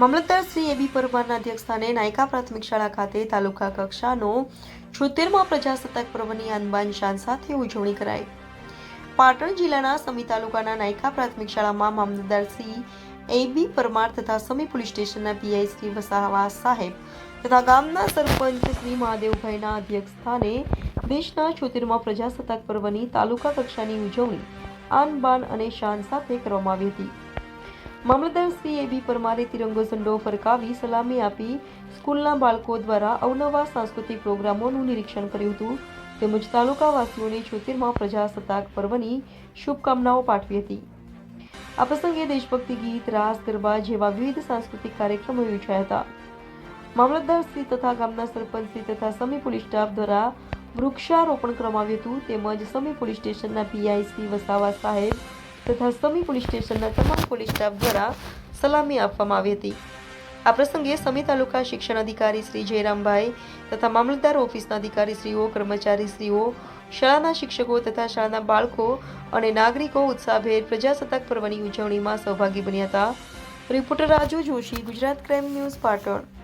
મામલતદાર શ્રી એબી પરમારના અધ્યક્ષસ્થાને નાયકા પ્રાથમિક શાળા ખાતે તાલુકા કક્ષાનો છોતેરમા પ્રજાસત્તાક પર્વની આનબાન શાન સાથે ઉજવણી કરાઈ. પાટણ જિલ્લાના સમી તાલુકાના નાયકા પ્રાથમિક શાળામાં મામલતદાર શ્રી એબી પરમાર તથા સમી પોલીસ સ્ટેશનના પીઆઈ શ્રી વસાવા સાહેબ તથા ગામના સરપંચ શ્રી મહાદેવભાઈના અધ્યક્ષસ્થાને દેશના છોતેરમા પ્રજાસત્તાક પર્વની તાલુકા કક્ષાની ઉજવણી આન અને શાન સાથે કરવામાં આવી હતી. મામલતદાર શ્રી એબી પરમારે તિરંગો ઝંડો ફરકાવી સલામી આપી સ્કૂલના બાળકો દ્વારા અવનવા સાંસ્કૃતિક પ્રોગ્રામોનું નિરીક્ષણ કર્યું હતું તેમજ તાલુકાવાસીઓને છોતેરમાં પ્રજાસત્તાક પર્વની શુભકામનાઓ પાઠવી હતી આ પ્રસંગે દેશભક્તિ ગીત રાસ ગરબા જેવા વિવિધ સાંસ્કૃતિક કાર્યક્રમો યોજાયા હતા મામલતદાર શ્રી તથા ગામના સરપંચ તથા સમી પોલીસ સ્ટાફ દ્વારા વૃક્ષારોપણ કરવામાં આવ્યું હતું તેમજ સમી પોલીસ સ્ટેશનના પીઆઈ વસાવા સાહેબ તથા સમી પોલીસ સ્ટેશનના તમામ પોલીસ સ્ટાફ દ્વારા સલામી આપવામાં આવી હતી. આ પ્રસંગે સમી તાલુકા શિક્ષણ અધિકારી શ્રી જયરામભાઈ તથા મામલતદાર ઓફિસના અધિકારીશ્રીઓ, કર્મચારીશ્રીઓ, શાળાના શિક્ષકો તથા શાળાના બાળકો અને નાગરિકો ઉત્સાહભેર પ્રજાસત્તાક પર્વની ઉજવણીમાં સહભાગી બન્યા હતા. Reporter Raju Joshi, Gujarat crime news Patan.